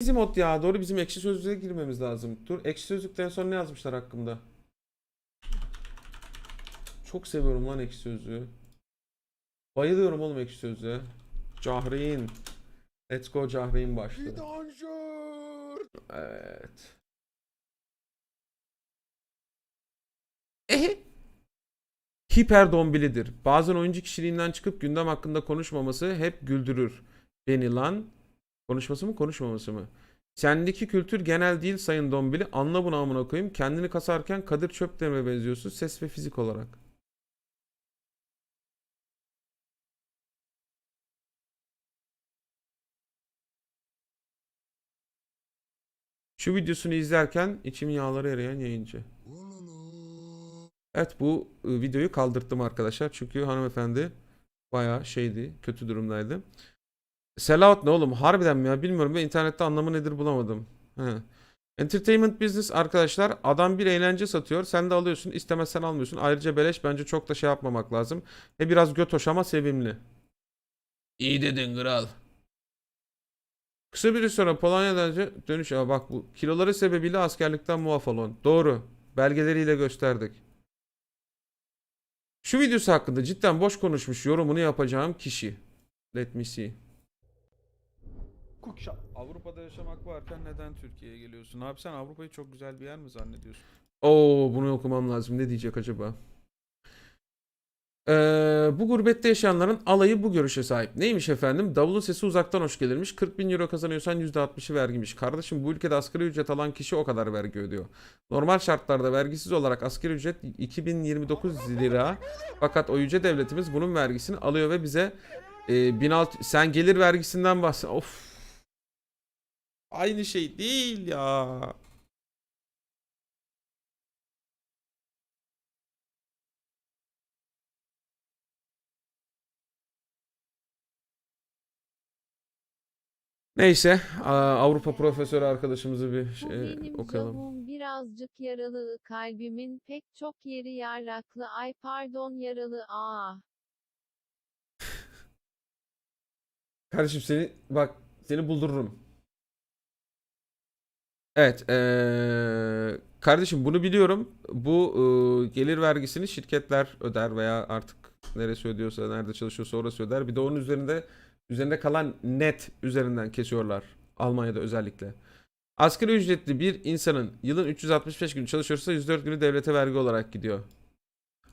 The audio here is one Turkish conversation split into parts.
Bizim mod ya. Doğru bizim ekşi sözlüğe girmemiz lazım. Dur ekşi sözlükte en son ne yazmışlar hakkımda? Çok seviyorum lan ekşi sözlüğü. Bayılıyorum oğlum ekşi sözlüğe. Cahreyn. Let's go Cahreyn başlığı. Evet. Ehe. Hiper dombilidir. Bazen oyuncu kişiliğinden çıkıp gündem hakkında konuşmaması hep güldürür. Beni lan. Konuşması mı konuşmaması mı? Sendeki kültür genel değil sayın Dombili. Anla bunu amına koyayım. Kendini kasarken Kadir Çöpdemir'e benziyorsun ses ve fizik olarak. Şu videosunu izlerken içim yağları eriyen yayıncı. Evet bu e, videoyu kaldırttım arkadaşlar. Çünkü hanımefendi bayağı şeydi, kötü durumdaydı. Sellout ne oğlum? Harbiden mi ya? Bilmiyorum. Ben internette anlamı nedir bulamadım. He. Entertainment business arkadaşlar adam bir eğlence satıyor. Sen de alıyorsun. istemezsen almıyorsun. Ayrıca beleş bence çok da şey yapmamak lazım. Ve biraz götoş ama sevimli. İyi dedin kral. Kısa bir süre sonra Polonya'dan önce dönüş. Aa, bak bu kiloları sebebiyle askerlikten muaf olun. Doğru. Belgeleriyle gösterdik. Şu videosu hakkında cidden boş konuşmuş yorumunu yapacağım kişi. Let me see. Kukşat. Avrupa'da yaşamak varken neden Türkiye'ye geliyorsun? Abi sen Avrupa'yı çok güzel bir yer mi zannediyorsun? Oo bunu okumam lazım. Ne diyecek acaba? Ee, bu gurbette yaşayanların alayı bu görüşe sahip. Neymiş efendim? Davulun sesi uzaktan hoş gelirmiş. 40 bin euro kazanıyorsan %60'ı vergiymiş. Kardeşim bu ülkede asgari ücret alan kişi o kadar vergi ödüyor. Normal şartlarda vergisiz olarak asgari ücret 2029 lira. Fakat o yüce devletimiz bunun vergisini alıyor ve bize e, 1600 sen gelir vergisinden bahset. Of. Aynı şey değil ya. Neyse Avrupa profesörü arkadaşımızı bir Bu şey, benim okuyalım. Job'um birazcık yaralı kalbimin pek çok yeri yarraklı ay pardon yaralı aa. Kardeşim seni bak seni buldururum. Evet eee, kardeşim bunu biliyorum. Bu eee, gelir vergisini şirketler öder veya artık neresi ödüyorsa nerede çalışıyorsa orası öder. Bir de onun üzerinde üzerinde kalan net üzerinden kesiyorlar. Almanya'da özellikle. Asgari ücretli bir insanın yılın 365 günü çalışıyorsa 104 günü devlete vergi olarak gidiyor.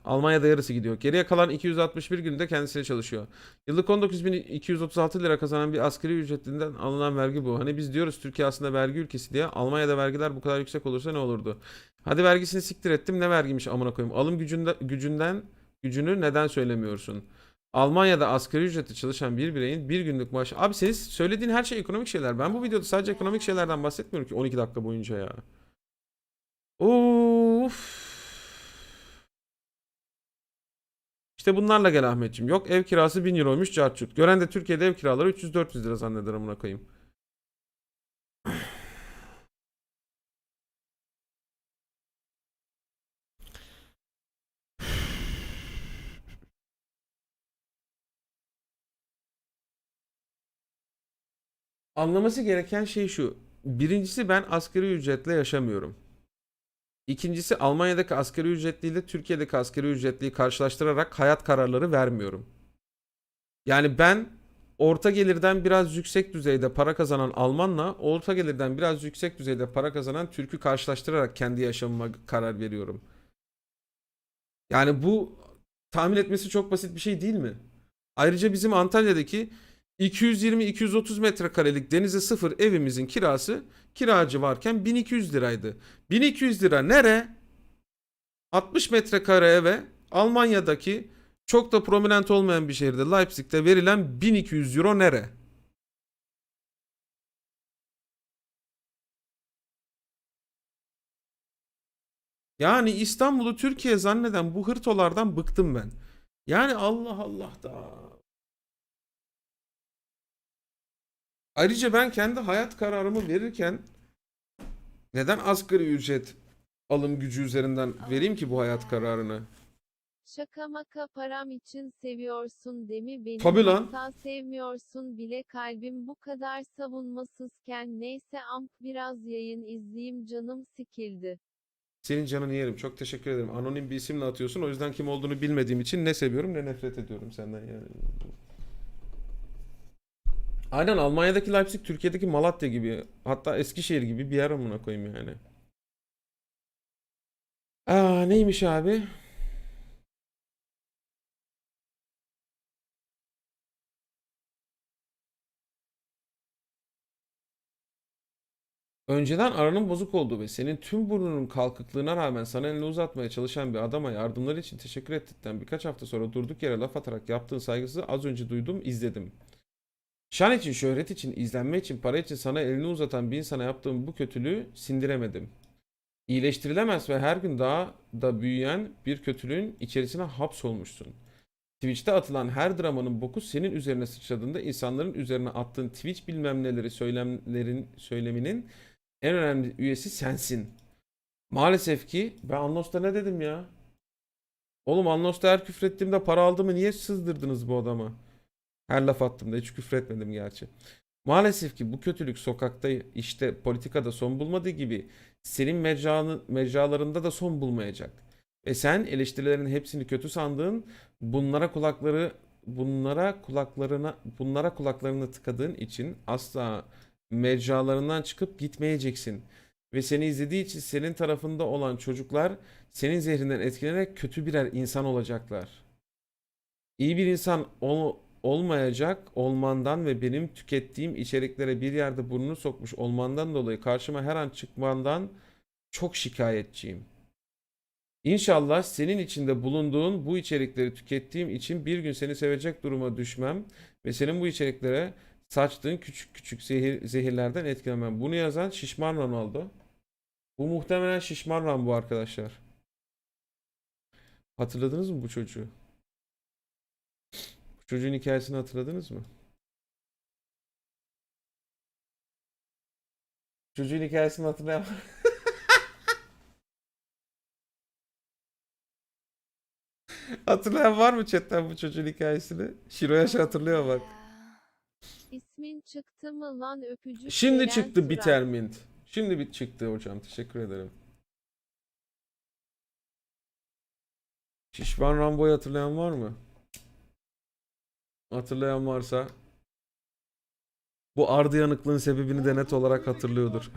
Almanya'da yarısı gidiyor. Geriye kalan 261 günde kendisine çalışıyor. Yıllık 19.236 lira kazanan bir asgari ücretlinden alınan vergi bu. Hani biz diyoruz Türkiye aslında vergi ülkesi diye. Almanya'da vergiler bu kadar yüksek olursa ne olurdu? Hadi vergisini siktir ettim. Ne vergiymiş amına koyayım. Alım gücünde, gücünden gücünü neden söylemiyorsun? Almanya'da asgari ücretle çalışan bir bireyin bir günlük maaşı. Abi senin söylediğin her şey ekonomik şeyler. Ben bu videoda sadece ekonomik şeylerden bahsetmiyorum ki 12 dakika boyunca ya. Of. İşte bunlarla gel Ahmetciğim. Yok ev kirası 1000 euroymuş carçut. Gören de Türkiye'de ev kiraları 300-400 lira zanneder amına koyayım. Anlaması gereken şey şu. Birincisi ben asgari ücretle yaşamıyorum. İkincisi Almanya'daki asgari ücretliyle Türkiye'deki asgari ücretliyi karşılaştırarak hayat kararları vermiyorum. Yani ben orta gelirden biraz yüksek düzeyde para kazanan Almanla orta gelirden biraz yüksek düzeyde para kazanan Türk'ü karşılaştırarak kendi yaşamıma karar veriyorum. Yani bu tahmin etmesi çok basit bir şey değil mi? Ayrıca bizim Antalya'daki 220-230 metrekarelik denize sıfır evimizin kirası kiracı varken 1200 liraydı. 1200 lira nere? 60 metrekare eve Almanya'daki çok da prominent olmayan bir şehirde Leipzig'te verilen 1200 euro nere? Yani İstanbul'u Türkiye zanneden bu hırtolardan bıktım ben. Yani Allah Allah da. Ayrıca ben kendi hayat kararımı verirken neden asgari ücret alım gücü üzerinden vereyim ki bu hayat kararını? Şaka maka param için seviyorsun demi beni Tabii lan. hatta sevmiyorsun bile kalbim bu kadar savunmasızken neyse amp biraz yayın izleyeyim canım sikildi. Senin canını yerim. Çok teşekkür ederim. Anonim bir isimle atıyorsun. O yüzden kim olduğunu bilmediğim için ne seviyorum ne nefret ediyorum senden yani. Aynen Almanya'daki Leipzig Türkiye'deki Malatya gibi hatta Eskişehir gibi bir yer amına koyayım yani. Aa neymiş abi? Önceden aranın bozuk olduğu ve senin tüm burnunun kalkıklığına rağmen sana elini uzatmaya çalışan bir adama yardımları için teşekkür ettikten birkaç hafta sonra durduk yere laf atarak yaptığın saygısızlığı az önce duydum, izledim. Şan için, şöhret için, izlenme için, para için sana elini uzatan bir insana yaptığım bu kötülüğü sindiremedim. İyileştirilemez ve her gün daha da büyüyen bir kötülüğün içerisine hapsolmuşsun. Twitch'te atılan her dramanın boku senin üzerine sıçradığında insanların üzerine attığın Twitch bilmem neleri söylemlerin söyleminin en önemli üyesi sensin. Maalesef ki ben Anlos'ta ne dedim ya? Oğlum Anlos'ta her küfrettiğimde para aldı mı niye sızdırdınız bu adama? Her laf attığımda hiç küfretmedim gerçi. Maalesef ki bu kötülük sokakta işte politikada son bulmadığı gibi senin mecranı, mecralarında da son bulmayacak. Ve sen eleştirilerin hepsini kötü sandığın bunlara kulakları bunlara kulaklarına bunlara kulaklarını tıkadığın için asla mecralarından çıkıp gitmeyeceksin. Ve seni izlediği için senin tarafında olan çocuklar senin zehrinden etkilenerek kötü birer insan olacaklar. İyi bir insan ol- olmayacak olmandan ve benim tükettiğim içeriklere bir yerde burnunu sokmuş olmandan dolayı karşıma her an çıkmandan çok şikayetçiyim. İnşallah senin içinde bulunduğun bu içerikleri tükettiğim için bir gün seni sevecek duruma düşmem ve senin bu içeriklere saçtığın küçük küçük zehir, zehirlerden etkilemem. Bunu yazan Şişman Ronaldo. Bu muhtemelen Şişman Ram bu arkadaşlar. Hatırladınız mı bu çocuğu? Çocuğun hikayesini hatırladınız mı? Çocuğun hikayesini hatırlayan Hatırlayan var mı chatten bu çocuğun hikayesini? Şiroyaş hatırlıyor bak. İsmin çıktı mı lan öpücük Şimdi veren çıktı surat. Bittermint. Şimdi bit çıktı hocam. Teşekkür ederim. Şişman Rambo'yu hatırlayan var mı? Hatırlayan varsa bu ardı yanıklığın sebebini de net olarak hatırlıyordur.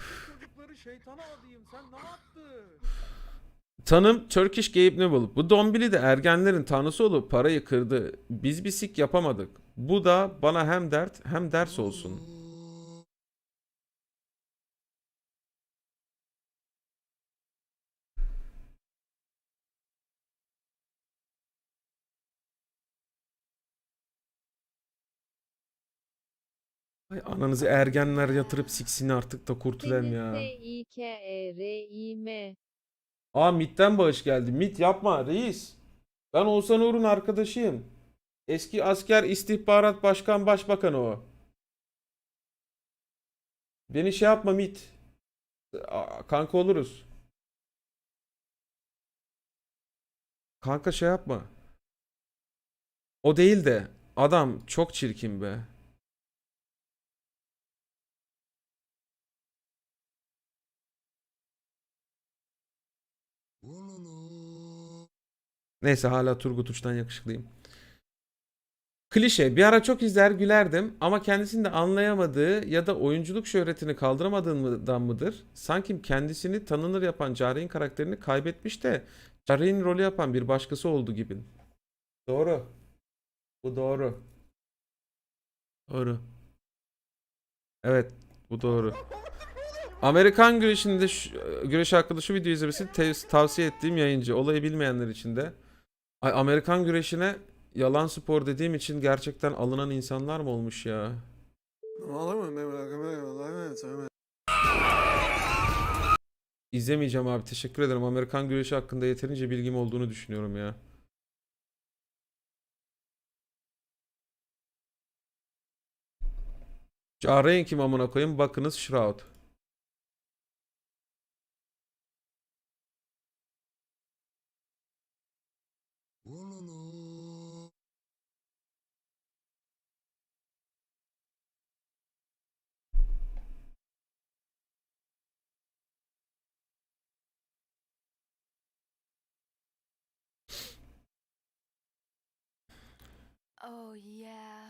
Tanım Turkish Gabe Newell. Bu Dombili de ergenlerin tanrısı olup parayı kırdı. Biz bir sik yapamadık. Bu da bana hem dert hem ders olsun. Ay ananızı ergenler yatırıp siksin artık da kurtulayım ya. S-İ-K-E-R-İ-M Aa MIT'ten bağış geldi. MIT yapma reis. Ben Oğuzhan Uğur'un arkadaşıyım. Eski asker istihbarat başkan başbakanı o. Beni şey yapma MIT. Aa, Kanka oluruz. Kanka şey yapma. O değil de adam çok çirkin be. Neyse hala Turgut Uç'tan yakışıklıyım. Klişe. Bir ara çok izler gülerdim ama kendisini de anlayamadığı ya da oyunculuk şöhretini kaldıramadığından mıdır? Sanki kendisini tanınır yapan Cahreyn karakterini kaybetmiş de Cahreyn rolü yapan bir başkası oldu gibi. Doğru. Bu doğru. Doğru. Evet, bu doğru. Amerikan güreşinde şu- güreş hakkında şu videoyu izlemesini tavsiye ettiğim yayıncı. Olayı bilmeyenler için de. Ay Amerikan güreşine yalan spor dediğim için gerçekten alınan insanlar mı olmuş ya? İzlemeyeceğim abi. Teşekkür ederim. Amerikan güreşi hakkında yeterince bilgim olduğunu düşünüyorum ya. Arayın kim amına koyayım? Bakınız Shroud.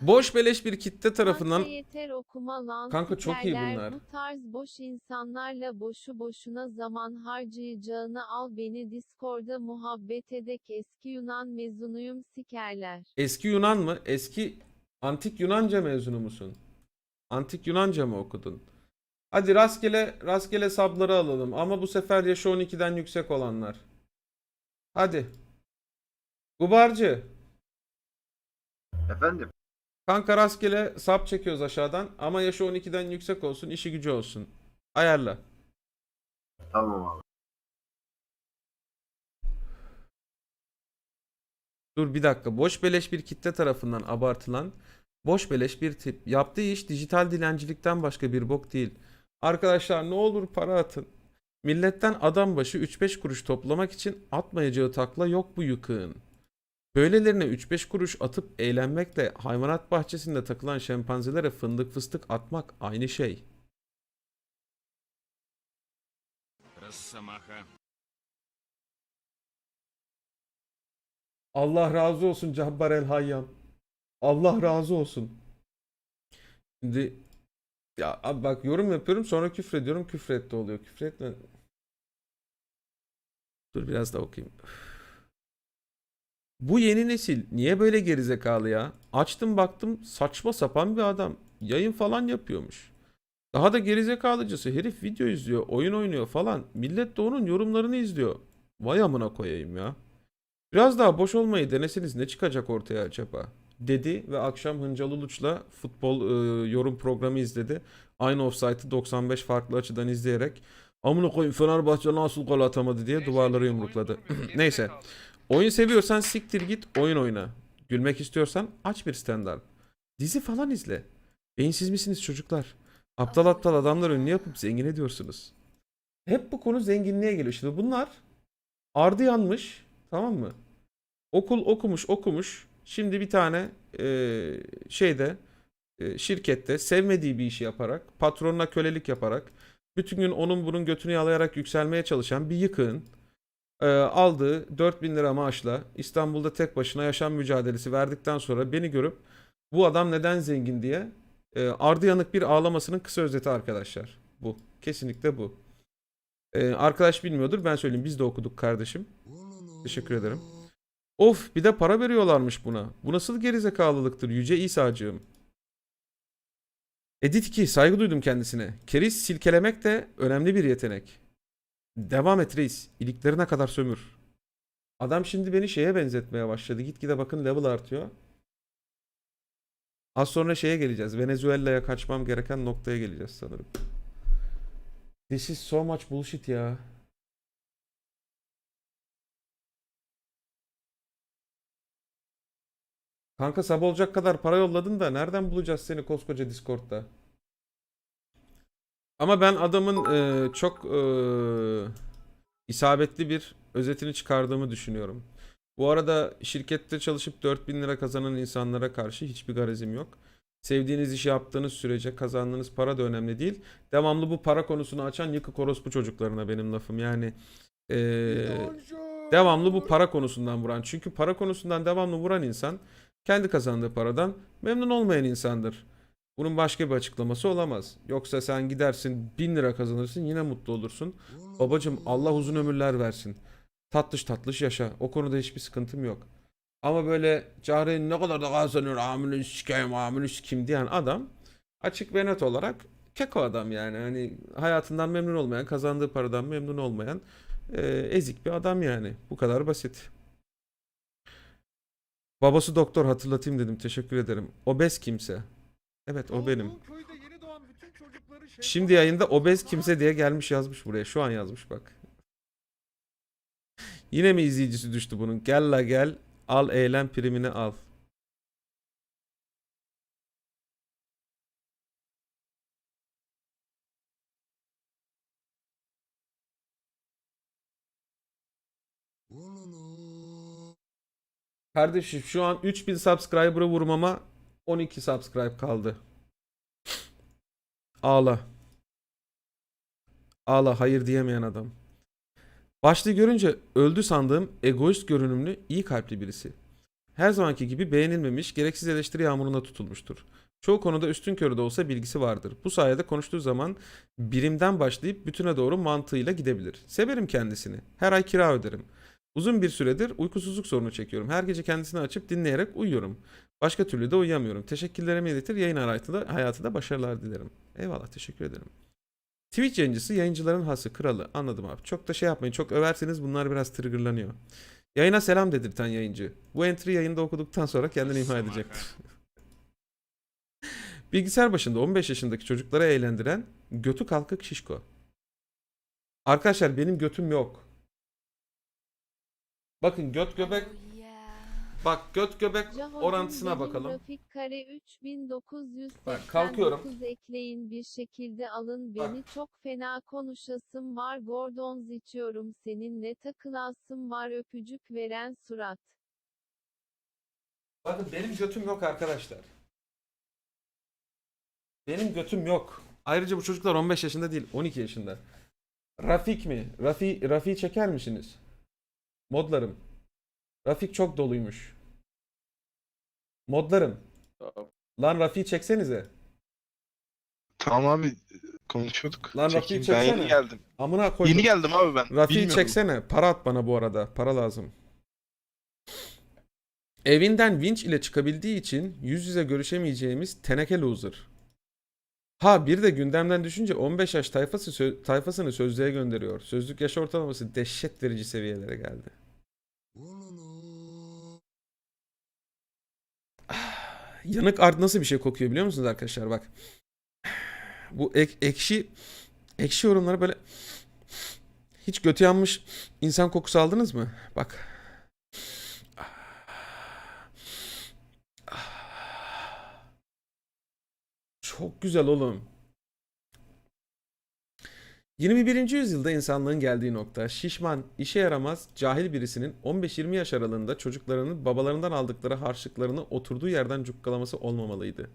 Boş beleş bir kitle tarafından Kanka yeter okuma lan. Kanka çok iyi bunlar. Bu tarz boş insanlarla boşu boşuna zaman harcayacağını al beni Discord'da muhabbet edek eski Yunan mezunuyum sikerler. eski Yunan mı? Eski antik Yunanca mezunu musun? Antik Yunanca mı okudun? Hadi rastgele rastgele sabları alalım ama bu sefer yaşı 12'den yüksek olanlar. Hadi. Gubarcı. Efendim? Kanka rastgele sap çekiyoruz aşağıdan ama yaşı 12'den yüksek olsun, işi gücü olsun. Ayarla. Tamam abi. Dur bir dakika. Boş beleş bir kitle tarafından abartılan boş beleş bir tip. Yaptığı iş dijital dilencilikten başka bir bok değil. Arkadaşlar ne olur para atın. Milletten adam başı 3-5 kuruş toplamak için atmayacağı takla yok bu yıkığın. Böylelerine 3-5 kuruş atıp eğlenmekle hayvanat bahçesinde takılan şempanzelere fındık fıstık atmak aynı şey. Росомаха. Allah razı olsun Cabbar el Hayyam. Allah razı olsun. Şimdi ya abi bak yorum yapıyorum sonra küfrediyorum küfretti oluyor. Küfretme. Dur biraz daha okuyayım. Bu yeni nesil niye böyle gerizekalı ya? Açtım baktım saçma sapan bir adam. Yayın falan yapıyormuş. Daha da gerizekalıcısı herif video izliyor, oyun oynuyor falan. Millet de onun yorumlarını izliyor. Vay amına koyayım ya. Biraz daha boş olmayı deneseniz ne çıkacak ortaya acaba? Dedi ve akşam Hıncal Uluç'la futbol e, yorum programı izledi. Aynı offside'ı 95 farklı açıdan izleyerek amına koyayım Fenerbahçe nasıl gol atamadı diye duvarları yumrukladı. Neyse. Oyun seviyorsan siktir git oyun oyna. Gülmek istiyorsan aç bir standart. Dizi falan izle. Beyinsiz misiniz çocuklar? Aptal aptal adamlar ünlü yapıp zengin ediyorsunuz. Hep bu konu zenginliğe geliyor. Şimdi bunlar ardı yanmış tamam mı? Okul okumuş okumuş. Şimdi bir tane eee, şeyde eee, şirkette sevmediği bir işi yaparak patronuna kölelik yaparak bütün gün onun bunun götünü yalayarak yükselmeye çalışan bir yıkığın eee, aldığı 4000 lira maaşla İstanbul'da tek başına yaşam mücadelesi verdikten sonra beni görüp bu adam neden zengin diye eee ardı yanık bir ağlamasının kısa özeti arkadaşlar. Bu. Kesinlikle bu. Eee, arkadaş bilmiyordur ben söyleyeyim biz de okuduk kardeşim. Teşekkür ederim. Of bir de para veriyorlarmış buna. Bu nasıl gerizekalılıktır Yüce İsa'cığım. Edit 2 saygı duydum kendisine. Keriz silkelemek de önemli bir yetenek. Devam et reis. İliklerine kadar sömür. Adam şimdi beni şeye benzetmeye başladı. Gitgide bakın level artıyor. Az sonra şeye geleceğiz. Venezuela'ya kaçmam gereken noktaya geleceğiz sanırım. This is so much bullshit ya. Kanka sab olacak kadar para yolladın da nereden bulacağız seni koskoca Discord'da? Ama ben adamın e, çok e, isabetli bir özetini çıkardığımı düşünüyorum. Bu arada şirkette çalışıp 4000 lira kazanan insanlara karşı hiçbir garezim yok. Sevdiğiniz işi yaptığınız sürece kazandığınız para da önemli değil. Devamlı bu para konusunu açan yıkık orospu çocuklarına benim lafım. Yani e, devamlı bu para konusundan vuran. Çünkü para konusundan devamlı vuran insan kendi kazandığı paradan memnun olmayan insandır. Bunun başka bir açıklaması olamaz. Yoksa sen gidersin 1000 lira kazanırsın yine mutlu olursun. Babacım Allah uzun ömürler versin. Tatlış tatlış yaşa. O konuda hiçbir sıkıntım yok. Ama böyle Cahre'nin ne kadar da kazanıyor amını sikeyim amını sikeyim diyen adam açık ve net olarak keko adam yani. Hani hayatından memnun olmayan, kazandığı paradan memnun olmayan e, ezik bir adam yani. Bu kadar basit. Babası doktor hatırlatayım dedim. Teşekkür ederim. Obez kimse. Evet o benim. Şimdi yayında obez kimse diye gelmiş yazmış buraya. Şu an yazmış bak. Yine mi izleyicisi düştü bunun? Gel la gel. Al eğlen primini al. Kardeşim şu an 3000 subscriber'ı vurmama 12 subscribe kaldı. Ağla. Ağla hayır diyemeyen adam. Başlığı görünce öldü sandığım egoist görünümlü iyi kalpli birisi. Her zamanki gibi beğenilmemiş, gereksiz eleştiri yağmuruna tutulmuştur. Çoğu konuda üstün körü de olsa bilgisi vardır. Bu sayede konuştuğu zaman birimden başlayıp bütüne doğru mantığıyla gidebilir. Severim kendisini. Her ay kira öderim. Uzun bir süredir uykusuzluk sorunu çekiyorum. Her gece kendisini açıp dinleyerek uyuyorum. Başka türlü de uyuyamıyorum. Teşekkürlerimi iletir. Yayın hayatında, hayatında başarılar dilerim. Eyvallah teşekkür ederim. Twitch yayıncısı yayıncıların hası kralı. Anladım abi. Çok da şey yapmayın. Çok överseniz bunlar biraz triggerlanıyor. Yayına selam dedirten yayıncı. Bu entry yayında okuduktan sonra kendini imha edecektir. Bilgisayar başında 15 yaşındaki çocukları eğlendiren götü kalkık şişko. Arkadaşlar benim götüm yok. Bakın göt göbek Oh bak göt göbek Cahocum orantısına bakalım. Rafik kare 3989 Bak, kalkıyorum. ekleyin bir şekilde alın Bak. beni çok fena konuşasım var Gordons içiyorum seninle takılasım var öpücük veren surat. Bakın benim götüm yok arkadaşlar. Benim götüm yok. Ayrıca bu çocuklar 15 yaşında değil 12 yaşında. Rafik mi? Rafi, Rafi çeker misiniz? Modlarım. Rafik çok doluymuş. Modlarım. Lan Rafi çeksenize. Tamam abi konuşuyorduk. Lan Çekeyim. Rafi'yi Ben yeni çeksene. geldim. Amına koydum. Yeni geldim abi ben. Rafi'yi çeksene. Para at bana bu arada. Para lazım. Evinden vinç ile çıkabildiği için yüz yüze görüşemeyeceğimiz teneke loser. Ha bir de gündemden düşünce 15 yaş tayfası sö- tayfasını sözlüğe gönderiyor. Sözlük yaş ortalaması dehşet verici seviyelere geldi. Yanık art nasıl bir şey kokuyor biliyor musunuz arkadaşlar bak. Bu ek- ekşi ekşi yorumları böyle hiç götü yanmış insan kokusu aldınız mı? Bak. Çok güzel oğlum. 21. yüzyılda insanlığın geldiği nokta şişman, işe yaramaz, cahil birisinin 15-20 yaş aralığında çocuklarının babalarından aldıkları harçlıklarını oturduğu yerden cukkalaması olmamalıydı.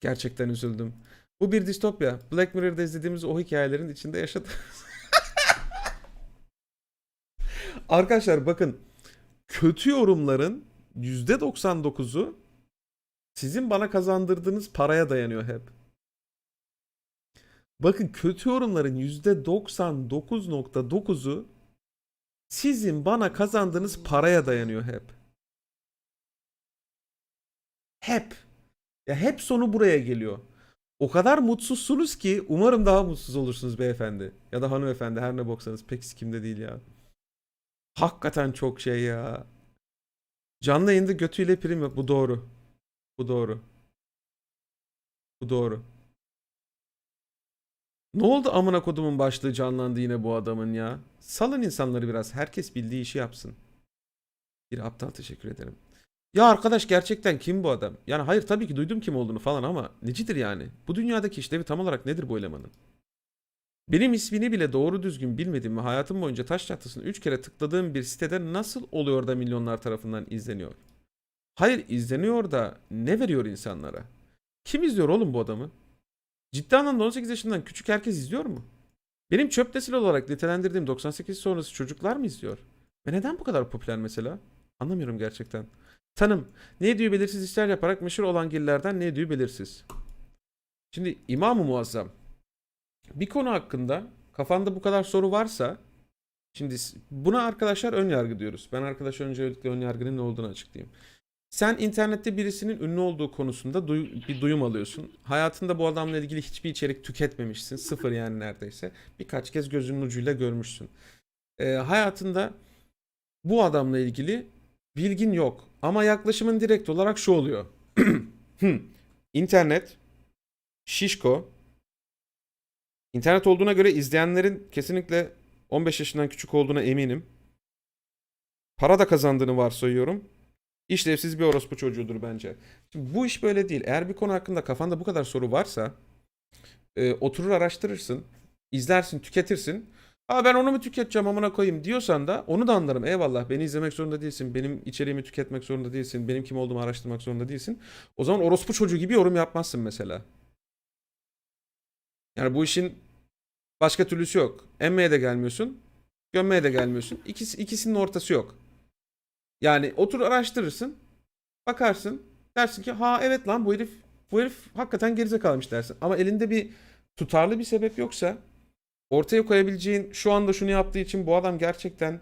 Gerçekten üzüldüm. Bu bir distopya. Black Mirror'da izlediğimiz o hikayelerin içinde yaşadı. Arkadaşlar bakın kötü yorumların %99'u sizin bana kazandırdığınız paraya dayanıyor hep. Bakın kötü yorumların %99.9'u sizin bana kazandığınız paraya dayanıyor hep. Hep. Ya hep sonu buraya geliyor. O kadar mutsuzsunuz ki umarım daha mutsuz olursunuz beyefendi. Ya da hanımefendi her ne boksanız pek sikimde değil ya. Hakikaten çok şey ya. Canlı yayında götüyle prim yok. Bu doğru. Bu doğru. Bu doğru. Ne oldu amına kodumun başlığı canlandı yine bu adamın ya. Salın insanları biraz. Herkes bildiği işi yapsın. Bir aptal teşekkür ederim. Ya arkadaş gerçekten kim bu adam? Yani hayır tabii ki duydum kim olduğunu falan ama necidir yani? Bu dünyadaki işlevi tam olarak nedir bu elemanın? Benim ismini bile doğru düzgün bilmediğim ve hayatım boyunca taş çatlasını 3 kere tıkladığım bir sitede nasıl oluyor da milyonlar tarafından izleniyor? Hayır izleniyor da ne veriyor insanlara? Kim izliyor oğlum bu adamı? Ciddi anlamda 18 yaşından küçük herkes izliyor mu? Benim çöp nesil olarak nitelendirdiğim 98 sonrası çocuklar mı izliyor? Ve neden bu kadar popüler mesela? Anlamıyorum gerçekten. Tanım. Ne ediyor belirsiz işler yaparak meşhur olan gillerden ne ediyor belirsiz. Şimdi İmam-ı Muazzam. Bir konu hakkında kafanda bu kadar soru varsa şimdi buna arkadaşlar ön yargı diyoruz. Ben arkadaşlar öncelikle ön yargının ne olduğunu açıklayayım. Sen internette birisinin ünlü olduğu konusunda duy- bir duyum alıyorsun. Hayatında bu adamla ilgili hiçbir içerik tüketmemişsin. Sıfır yani neredeyse. Birkaç kez gözünün ucuyla görmüşsün. Ee, hayatında bu adamla ilgili bilgin yok. Ama yaklaşımın direkt olarak şu oluyor. Hmm. İnternet, şişko, İnternet olduğuna göre izleyenlerin kesinlikle 15 yaşından küçük olduğuna eminim. Para da kazandığını varsayıyorum. İşlevsiz bir orospu çocuğudur bence. Şimdi bu iş böyle değil. Eğer bir konu hakkında kafanda bu kadar soru varsa e, oturur araştırırsın, izlersin, tüketirsin. Aa ben onu mu tüketeceğim amına koyayım diyorsan da onu da anlarım. Eyvallah beni izlemek zorunda değilsin. Benim içeriğimi tüketmek zorunda değilsin. Benim kim olduğumu araştırmak zorunda değilsin. O zaman orospu çocuğu gibi yorum yapmazsın mesela. Yani bu işin başka türlüsü yok. Emmeye de gelmiyorsun. Gömmeye de gelmiyorsun. İkisi, ikisinin ortası yok. Yani otur araştırırsın. Bakarsın. Dersin ki ha evet lan bu herif bu herif hakikaten gerizekalımış dersin. Ama elinde bir tutarlı bir sebep yoksa ortaya koyabileceğin şu anda şunu yaptığı için bu adam gerçekten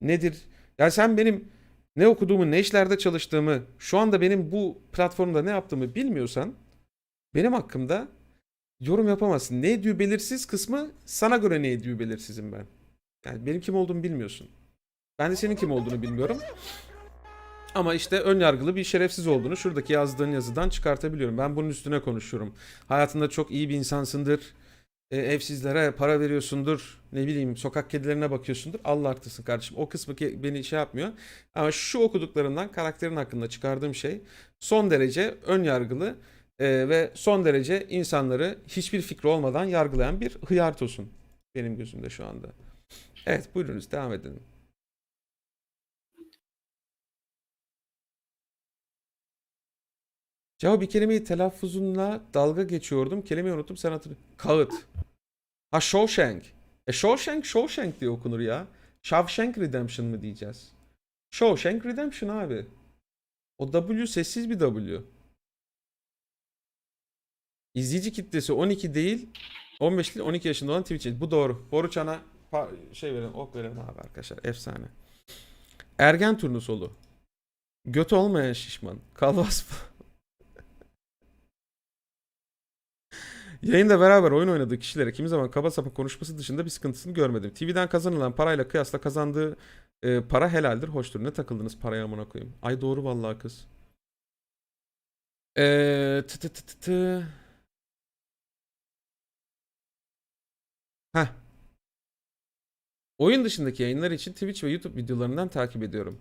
nedir? Yani sen benim ne okuduğumu, ne işlerde çalıştığımı, şu anda benim bu platformda ne yaptığımı bilmiyorsan benim hakkımda yorum yapamazsın. Ne ediyor belirsiz kısmı sana göre ne ediyor belirsizim ben. Yani benim kim olduğumu bilmiyorsun. Ben de senin kim olduğunu bilmiyorum. Ama işte ön yargılı bir şerefsiz olduğunu şuradaki yazdığın yazıdan çıkartabiliyorum. Ben bunun üstüne konuşuyorum. Hayatında çok iyi bir insansındır. E, evsizlere para veriyorsundur. Ne bileyim sokak kedilerine bakıyorsundur. Allah artırsın kardeşim. O kısmı ki beni şey yapmıyor. Ama şu okuduklarımdan karakterin hakkında çıkardığım şey son derece ön yargılı e, ve son derece insanları hiçbir fikri olmadan yargılayan bir hıyartosun. Benim gözümde şu anda. Evet buyurunuz devam edelim. Cevap bir kelimeyi telaffuzunla dalga geçiyordum. Kelimeyi unuttum sen hatırla. Kağıt. Ha Shawshank. E Shawshank Shawshank diye okunur ya. Shawshank Redemption mı diyeceğiz? Shawshank Redemption abi. O W sessiz bir W. İzleyici kitlesi 12 değil 15 değil 12 yaşında olan Twitch. Bu doğru. Boruçan'a şey verelim ok verelim abi arkadaşlar. Efsane. Ergen turnusolu. Götü olmayan şişman. Kalvas Yayında beraber oyun oynadığı kişilere kimi zaman kaba sapa konuşması dışında bir sıkıntısını görmedim. TV'den kazanılan parayla kıyasla kazandığı e, para helaldir, hoştur. Ne takıldınız paraya amına koyayım? Ay doğru vallahi kız. Eee tı tı tı tı tı. Heh. Oyun dışındaki yayınlar için Twitch ve YouTube videolarından takip ediyorum.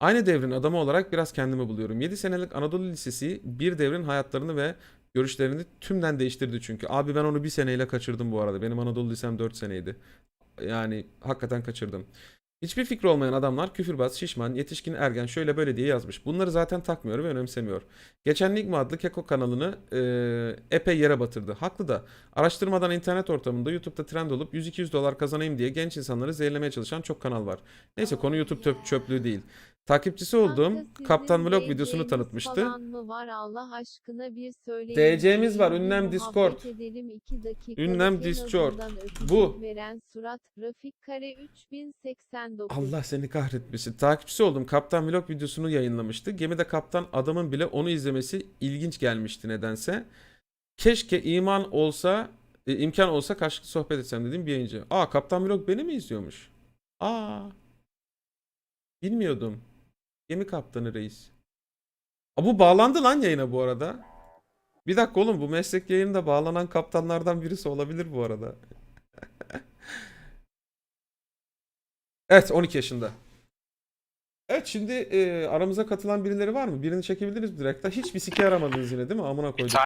Aynı devrin adamı olarak biraz kendimi buluyorum. 7 senelik Anadolu Lisesi bir devrin hayatlarını ve görüşlerini tümden değiştirdi çünkü. Abi ben onu bir seneyle kaçırdım bu arada. Benim Anadolu Lisem 4 seneydi. Yani hakikaten kaçırdım. Hiçbir fikri olmayan adamlar küfürbaz, şişman, yetişkin, ergen şöyle böyle diye yazmış. Bunları zaten takmıyor ve önemsemiyor. Geçen Nigma adlı Keko kanalını eee, epey yere batırdı. Haklı da. Araştırmadan internet ortamında YouTube'da trend olup 100-200 dolar kazanayım diye genç insanları zehirlemeye çalışan çok kanal var. Neyse konu YouTube çöplüğü değil. Takipçisi olduğum Kanka Kaptan Vlog videosunu tanıtmıştı. var Allah aşkına bir söyleyin. DC'miz var, ünlem Discord. Ünlem Discord. Bu. Veren surat Rafik Kare 3089. Allah seni kahretmesin. Takipçisi olduğum Kaptan Vlog videosunu yayınlamıştı. Gemide kaptan adamın bile onu izlemesi ilginç gelmişti nedense. Keşke iman olsa, e, imkan olsa karşılıklı sohbet etsem dediğim bir yayıncı. Aa Kaptan Vlog beni mi izliyormuş? Aa. Bilmiyordum. Gemi kaptanı reis. Aa, bu bağlandı lan yayına bu arada. Bir dakika oğlum bu meslek yayınında bağlanan kaptanlardan birisi olabilir bu arada. Evet 12 yaşında. Evet şimdi e, aramıza katılan birileri var mı? Birini çekebiliriz mi direkt? Hiçbir sike aramadınız yine değil mi? Amına koydum.